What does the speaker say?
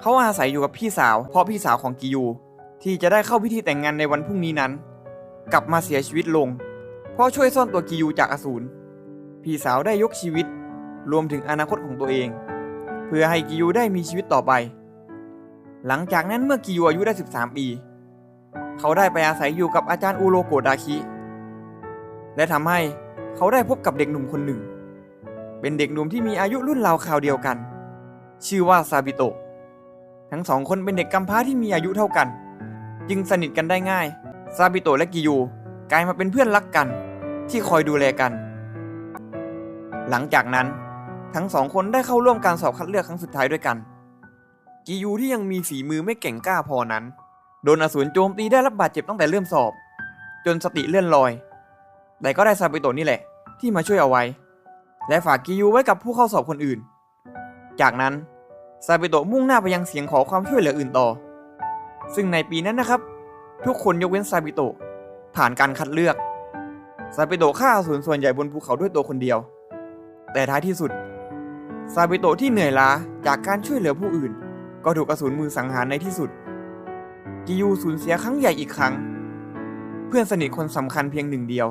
เขาอาศัยอยู่กับพี่สาว เพราะพี่สาวของกิยู ที่จะได้เข้าพิธีแต่งงานในวันพรุ่งนี้นั้น กลับมาเสียชีวิตลง เพราะช่วยซ่อนตัวกิยูจากอสูรพี่สาวได้ยกชีวิต รวมถึงอนาคตของตัวเอง เพื่อให้กิยูได้มีชีวิตต่อไป หลังจากนั้นเมื่อกิยูอายุได้ 13 ปี เขาได้ไปอาศัยอยู่กับอาจารย์อูโรโกดาคิ และทำให้ เขาได้พบกับเด็กหนุ่มคนหนึ่ง เป็นเด็กหนุ่มที่มีอายุรุ่นราวคราวเดียวกัน ชื่อว่าซาบิโตะ ทั้งสองคนเป็นเด็กกำพร้าที่มีอายุเท่ากัน จึงสนิทกันได้ง่าย ซาบิโตะและกิยูกลายมาเป็นเพื่อนรักกัน ที่คอยดูแลกัน หลังจากนั้น ทั้งสองคนได้เข้าร่วมการสอบคัดเลือกครั้งสุดท้ายด้วยกัน กิยูที่ยังมีฝีมือไม่เก่งกล้าพอนั้น โดนอสูรโจมตีได้รับบาดเจ็บตั้งแต่เริ่มสอบ จนสติเลื่อนลอย แต่ก็ได้ซาบิโตะนี่แหละ ที่มาช่วยเอาไว้ และฝากกิยูไว้กับผู้เข้าสอบคนอื่น จากนั้นซาบิโตะมุ่งหน้าไปยังเสียงขอความช่วยเหลืออื่นต่อ ซึ่งในปีนั้นนะครับ ทุกคนยกเว้นซาบิโตะผ่านการคัดเลือกซาบิโตะฆ่าอสูรส่วนใหญ่บนภูเขาด้วยตัวคนเดียว แต่ท้ายที่สุดซาบิโตะที่เหนื่อยล้าจากการช่วยเหลือผู้อื่น ก็ถูกอสูรมือสังหารในที่สุด กิยูสูญเสียครั้งใหญ่อีกครั้ง พื่อนสนิทคนสำคัญเพียงหนึ่งเดียว